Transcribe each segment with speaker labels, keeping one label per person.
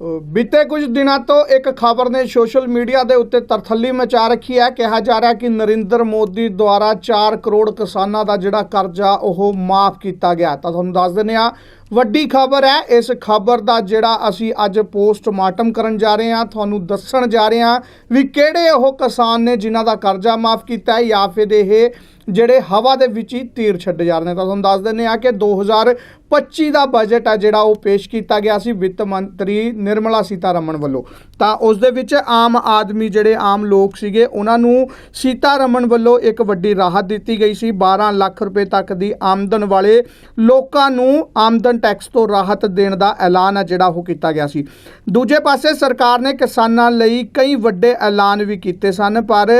Speaker 1: ਬੀਤੇ ਕੁਝ ਦਿਨਾਂ ਤੋਂ ਇੱਕ ਖਬਰ ਨੇ ਸੋਸ਼ਲ ਮੀਡੀਆ ਦੇ ਉੱਤੇ ਤਰਥੱਲੀ ਮਚਾ ਰੱਖੀ ਹੈ। ਕਿਹਾ ਜਾ ਰਿਹਾ ਕਿ ਨਰਿੰਦਰ ਮੋਦੀ ਦੁਆਰਾ 4 ਕਰੋੜ ਕਿਸਾਨਾਂ ਦਾ ਜਿਹੜਾ ਕਰਜ਼ਾ ਉਹ ਮਾਫ ਕੀਤਾ ਗਿਆ ਤਾਂ ਤੁਹਾਨੂੰ ਦੱਸ ਦਿੰਦੇ ਆ ਵੱਡੀ ਖਬਰ ਹੈ, ਇਸ ਖਬਰ ਦਾ ਜਿਹੜਾ ਅਸੀਂ ਅੱਜ ਪੋਸਟਮਾਰਟਮ ਕਰਨ ਜਾ ਰਹੇ ਹਾਂ, ਤੁਹਾਨੂੰ ਦੱਸਣ ਜਾ ਰਹੇ ਹਾਂ ਵੀ ਕਿਹੜੇ ਉਹ ਕਿਸਾਨ ਨੇ ਜਿਨ੍ਹਾਂ ਦਾ ਕਰਜ਼ਾ ਮਾਫ ਕੀਤਾ ਹੈ ਜਾਂ ਫਿਰ ਇਹ ਜਿਹੜੇ ਹਵਾ ਦੇ ਵਿੱਚ ਹੀ ਤੀਰ ਛੱਡੇ ਜਾ ਰਹੇ ਨੇ। ਤਾਂ ਤੁਹਾਨੂੰ ਦੱਸ ਦਿੰਦੇ ਆ ਕਿ 2025 ਦਾ ਬਜਟ ਹੈ ਜਿਹੜਾ ਉਹ ਪੇਸ਼ ਕੀਤਾ ਗਿਆ ਸੀ ਵਿੱਤ ਮੰਤਰੀ ਨਿਰਮਲਾ ਸੀਤਾਰਮਣ ਵੱਲੋਂ। ਤਾਂ ਉਸ ਦੇ ਵਿੱਚ ਆਮ ਆਦਮੀ ਜਿਹੜੇ ਆਮ ਲੋਕ ਸੀਗੇ, ਉਹਨਾਂ ਨੂੰ ਸੀਤਾਰਮਣ ਵੱਲੋਂ ਇੱਕ ਵੱਡੀ ਰਾਹਤ ਦਿੱਤੀ ਗਈ ਸੀ। 12 ਲੱਖ ਰੁਪਏ ਤੱਕ ਦੀ ਆਮਦਨ ਵਾਲੇ ਲੋਕਾਂ ਨੂੰ ਆਮਦਨ ਟੈਕਸ ਤੋਂ ਰਾਹਤ ਦੇਣ ਦਾ ਐਲਾਨ ਹੈ ਜਿਹੜਾ ਉਹ ਕੀਤਾ ਗਿਆ ਸੀ। ਦੂਜੇ ਪਾਸੇ ਸਰਕਾਰ ਨੇ ਕਿਸਾਨਾਂ ਲਈ ਕਈ ਵੱਡੇ ਐਲਾਨ ਵੀ ਕੀਤੇ ਸਨ, ਪਰ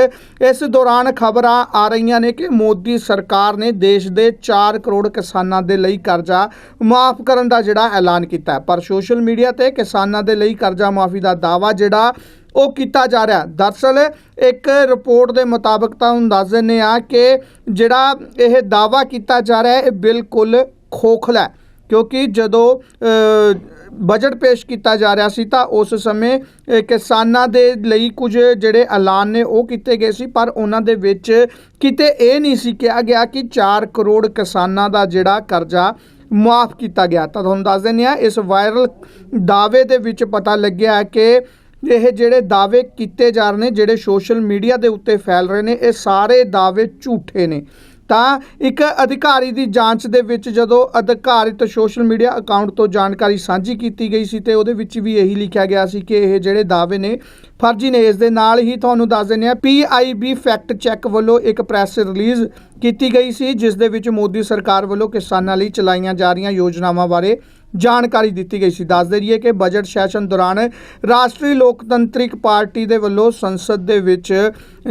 Speaker 1: ਇਸ ਦੌਰਾਨ ਖਬਰਾਂ ਆ ਰਹੀਆਂ ਨੇ ਕਿ ਮੋਦੀ ਸਰਕਾਰ ਨੇ ਦੇਸ਼ ਦੇ 4 ਕਰੋੜ ਕਿਸਾਨਾਂ ਦੇ ਲਈ ਕਰਜ਼ਾ ਮਾਫ ਕਰਨ ਦਾ ਜਿਹੜਾ ਐਲਾਨ ਕੀਤਾ ਪਰ ਸੋਸ਼ਲ ਮੀਡੀਆ ਤੇ ਕਿਸਾਨਾਂ ਦੇ ਲਈ ਕਰਜ਼ਾ ਮਾਫੀ ਦਾ ਦਾਅਵਾ ਜਿਹੜਾ ਉਹ ਕੀਤਾ ਜਾ ਰਿਹਾ ਦਰਸਲ ਇੱਕ ਰਿਪੋਰਟ ਦੇ ਮੁਤਾਬਕ ਤਾਂ ਹੁਣ ਦੱਸ ਦਿੰਦੇ ਆ ਕਿ ਜਿਹੜਾ ਇਹ ਦਾਅਵਾ ਕੀਤਾ ਜਾ ਰਿਹਾ ਇਹ ਬਿਲਕੁਲ ਖੋਖਲਾ ਹੈ। ਕਿਉਂਕਿ ਜਦੋਂ ਬਜਟ ਪੇਸ਼ ਕੀਤਾ ਜਾ ਰਿਹਾ ਸੀ ਤਾਂ ਉਸ ਸਮੇਂ ਕਿਸਾਨਾਂ ਦੇ ਲਈ ਕੁਝ ਜਿਹੜੇ ਐਲਾਨ ਨੇ ਉਹ ਕੀਤੇ ਗਏ ਸੀ, ਪਰ ਉਹਨਾਂ ਦੇ ਵਿੱਚ ਕਿਤੇ ਇਹ ਨਹੀਂ ਸੀ ਕਿਹਾ ਗਿਆ ਕਿ 4 ਕਰੋੜ ਕਿਸਾਨਾਂ ਦਾ ਜਿਹੜਾ ਕਰਜ਼ਾ ਮਾਫ ਕੀਤਾ ਗਿਆ। ਤਾਂ ਤੁਹਾਨੂੰ ਦੱਸ ਦਿੰਦੇ ਆ ਇਸ ਵਾਇਰਲ ਦਾਅਵੇ ਦੇ ਵਿੱਚ ਪਤਾ ਲੱਗਿਆ ਹੈ ਕਿ ਇਹ ਜਿਹੜੇ ਦਾਅਵੇ ਕੀਤੇ ਜਾ ਰਹੇ ਨੇ, ਜਿਹੜੇ ਸੋਸ਼ਲ ਮੀਡੀਆ ਦੇ ਉੱਤੇ ਫੈਲ ਰਹੇ ਨੇ, ਇਹ ਸਾਰੇ ਦਾਅਵੇ ਝੂਠੇ ਨੇ। ਤਾਂ ਇੱਕ ਅਧਿਕਾਰੀ ਦੀ ਜਾਂਚ ਦੇ ਵਿੱਚ ਜਦੋਂ ਅਧਿਕਾਰਿਤ ਸੋਸ਼ਲ ਮੀਡੀਆ ਅਕਾਊਂਟ ਤੋਂ ਜਾਣਕਾਰੀ ਸਾਂਝੀ ਕੀਤੀ ਗਈ ਸੀ ਤੇ ਉਹਦੇ ਵਿੱਚ ਵੀ ਇਹੀ ਲਿਖਿਆ ਗਿਆ ਸੀ ਕਿ ਇਹ ਜਿਹੜੇ ਦਾਅਵੇ ਨੇ, ਫਰਜ਼ੀ ਨੇ, ਇਸ ਦੇ ਨਾਲ ਹੀ ਤੁਹਾਨੂੰ ਦੱਸ ਦਿੰਦੇ ਆ ਪੀਆਈਬੀ ਫੈਕਟ ਚੈੱਕ ਵੱਲੋਂ ਇੱਕ ਪ੍ਰੈਸ ਰਿਲੀਜ਼ ਕੀਤੀ ਗਈ ਸੀ, ਜਿਸ ਦੇ ਵਿੱਚ ਮੋਦੀ ਸਰਕਾਰ ਵੱਲੋਂ ਕਿਸਾਨਾਂ ਲਈ ਚਲਾਈਆਂ ਜਾ ਰਹੀਆਂ ਯੋਜਨਾਵਾਂ ਬਾਰੇ ਜਾਣਕਾਰੀ ਦਿੱਤੀ ਗਈ ਸੀ। ਦੱਸ ਦਈਏ ਕਿ ਬਜਟ ਸੈਸ਼ਨ ਦੌਰਾਨ ਰਾਸ਼ਟਰੀ ਲੋਕਤੰਤਰਿਕ ਪਾਰਟੀ ਦੇ ਵੱਲੋਂ ਸੰਸਦ ਦੇ ਵਿੱਚ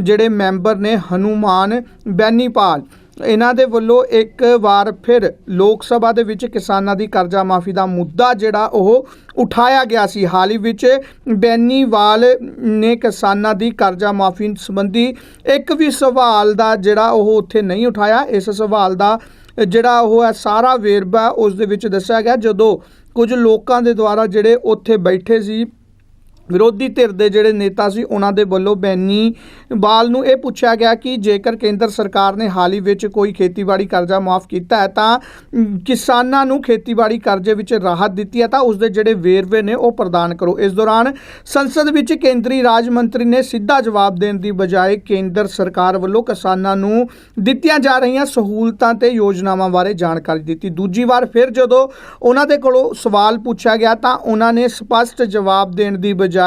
Speaker 1: ਜਿਹੜੇ ਮੈਂਬਰ ਨੇ, ਹਨੂਮਾਨ ਬੈਨੀਪਾਲ ਇਹਨਾਂ ਦੇ ਵੱਲੋਂ ਇੱਕ ਵਾਰ ਫਿਰ ਲੋਕ ਸਭਾ ਦੇ ਵਿੱਚ ਕਿਸਾਨਾਂ ਦੀ ਕਰਜ਼ਾ ਮਾਫੀ ਦਾ ਮੁੱਦਾ ਜਿਹੜਾ ਉਹ ਉਠਾਇਆ ਗਿਆ ਸੀ। ਹਾਲ ਹੀ ਵਿੱਚ ਬੈਨੀਵਾਲ ਨੇ ਕਿਸਾਨਾਂ ਦੀ ਕਰਜ਼ਾ ਮਾਫੀ ਸੰਬੰਧੀ ਇੱਕ ਵੀ ਸਵਾਲ ਦਾ ਜਿਹੜਾ ਉਹ ਉੱਥੇ ਨਹੀਂ ਉਠਾਇਆ। ਇਸ ਸਵਾਲ ਦਾ ਜਿਹੜਾ ਉਹ ਹੈ, ਸਾਰਾ ਵੇਰਵਾ ਉਸ ਦੇ ਵਿੱਚ ਦੱਸਿਆ ਗਿਆ। ਜਦੋਂ ਕੁਝ ਲੋਕਾਂ ਦੇ ਦੁਆਰਾ ਜਿਹੜੇ ਉੱਥੇ ਬੈਠੇ ਸੀ ਵਿਰੋਧੀ ਧਿਰ ਦੇ ਜਿਹੜੇ ਨੇਤਾ ਸੀ, ਉਹਨਾਂ ਦੇ ਵੱਲੋਂ ਬੈਨੀ ਬਾਲ ਨੂੰ ਇਹ ਪੁੱਛਿਆ ਗਿਆ ਕਿ ਜੇਕਰ ਕੇਂਦਰ ਸਰਕਾਰ ਨੇ ਹਾਲ ਹੀ ਵਿੱਚ ਕੋਈ ਖੇਤੀਬਾੜੀ ਕਰਜ਼ਾ ਮਾਫ ਕੀਤਾ ਹੈ, ਤਾਂ ਕਿਸਾਨਾਂ ਨੂੰ ਖੇਤੀਬਾੜੀ ਕਰਜ਼ੇ ਵਿੱਚ ਰਾਹਤ ਦਿੱਤੀ ਹੈ, ਤਾਂ ਉਸ ਦੇ ਜਿਹੜੇ ਵੇਰਵੇ ਨੇ ਉਹ ਪ੍ਰਦਾਨ ਕਰੋ। ਇਸ ਦੌਰਾਨ ਸੰਸਦ ਵਿੱਚ ਕੇਂਦਰੀ ਰਾਜ ਮੰਤਰੀ ਨੇ ਸਿੱਧਾ ਜਵਾਬ ਦੇਣ ਦੀ ਬਜਾਏ ਕੇਂਦਰ ਸਰਕਾਰ ਵੱਲੋਂ ਕਿਸਾਨਾਂ ਨੂੰ ਦਿੱਤੀਆਂ ਜਾ ਰਹੀਆਂ ਸਹੂਲਤਾਂ ਤੇ ਯੋਜਨਾਵਾਂ ਬਾਰੇ ਜਾਣਕਾਰੀ ਦਿੱਤੀ। ਦੂਜੀ ਵਾਰ ਫਿਰ ਜਦੋਂ ਉਹਨਾਂ ਦੇ ਕੋਲੋਂ ਸਵਾਲ ਪੁੱਛਿਆ ਗਿਆ, ਤਾਂ ਉਹਨਾਂ ਨੇ ਸਪਸ਼ਟ ਜਵਾਬ ਦੇਣ ਦੀ ਬਜਾਏ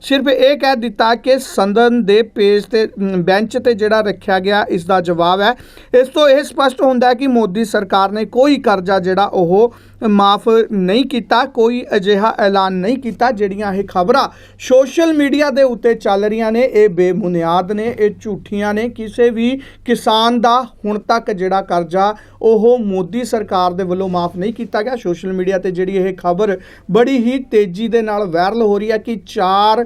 Speaker 1: ਸਿਰਫ ਇਹ ਕਹਿ ਦਿੱਤਾ ਕਿ ਸੰਦਨ ਦੇ ਪੇਜ ਤੇ ਬੈਂਚ ਤੇ ਜਿਹੜਾ ਰੱਖਿਆ ਗਿਆ ਇਸ ਦਾ ਜਵਾਬ ਹੈ। ਇਸ ਤੋਂ ਇਹ ਸਪਸ਼ਟ ਹੁੰਦਾ ਹੈ ਕਿ ਮੋਦੀ ਸਰਕਾਰ ਨੇ ਕੋਈ ਕਰਜ਼ਾ ਜਿਹੜਾ ਉਹ ਮਾਫ ਨਹੀਂ ਕੀਤਾ, ਕੋਈ ਅਜਿਹਾ ਐਲਾਨ ਨਹੀਂ ਕੀਤਾ, ਜਿਹੜੀਆਂ ਇਹ ਖਬਰਾਂ ਸੋਸ਼ਲ ਮੀਡੀਆ ਦੇ ਉੱਤੇ ਚੱਲ ਰਹੀਆਂ ਨੇ। ਇਹ ਬੇਬੁਨਿਆਦ ਨੇ, ਇਹ ਝੂਠੀਆਂ ਨੇ। ਕਿਸੇ ਵੀ ਕਿਸਾਨ ਦਾ ਹੁਣ ਤੱਕ ਜਿਹੜਾ ਕਰਜ਼ਾ ਉਹ ਮੋਦੀ ਸਰਕਾਰ ਦੇ ਵੱਲੋਂ ਮਾਫ ਨਹੀਂ ਕੀਤਾ ਗਿਆ। ਸੋਸ਼ਲ ਮੀਡੀਆ ਤੇ ਜਿਹੜੀ ਇਹ ਖਬਰ ਬੜੀ ਹੀ ਤੇਜ਼ੀ ਦੇ ਨਾਲ ਵਾਇਰਲ ਹੋ ਰਹੀ ਹੈ ਕਿ 4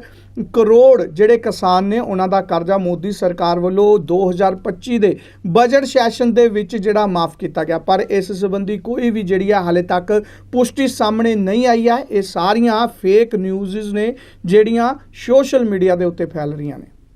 Speaker 1: ਕਰੋੜ ਜਿਹੜੇ ਕਿਸਾਨ ਨੇ ਉਹਨਾਂ ਦਾ ਕਰਜ਼ਾ ਮੋਦੀ ਸਰਕਾਰ ਵੱਲੋਂ 2025 ਦੇ ਬਜਟ ਸੈਸ਼ਨ ਦੇ ਵਿੱਚ ਜਿਹੜਾ ਮਾਫ ਕੀਤਾ ਗਿਆ। ਪਰ ਇਸ ਸੰਬੰਧੀ ਕੋਈ ਵੀ ਜਿਹੜੀ ਆ ਹਾਲੇ ਤੱਕ ਪੁਸ਼ਟੀ ਸਾਹਮਣੇ ਨਹੀਂ ਆਈ ਹੈ ਇਹ ਸਾਰੀਆਂ ਫੇਕ ਨਿਊਜ਼ਸ ਨੇ ਜਿਹੜੀਆਂ ਸੋਸ਼ਲ ਮੀਡੀਆ ਦੇ ਉੱਤੇ ਫੈਲ ਰਹੀਆਂ ਨੇ।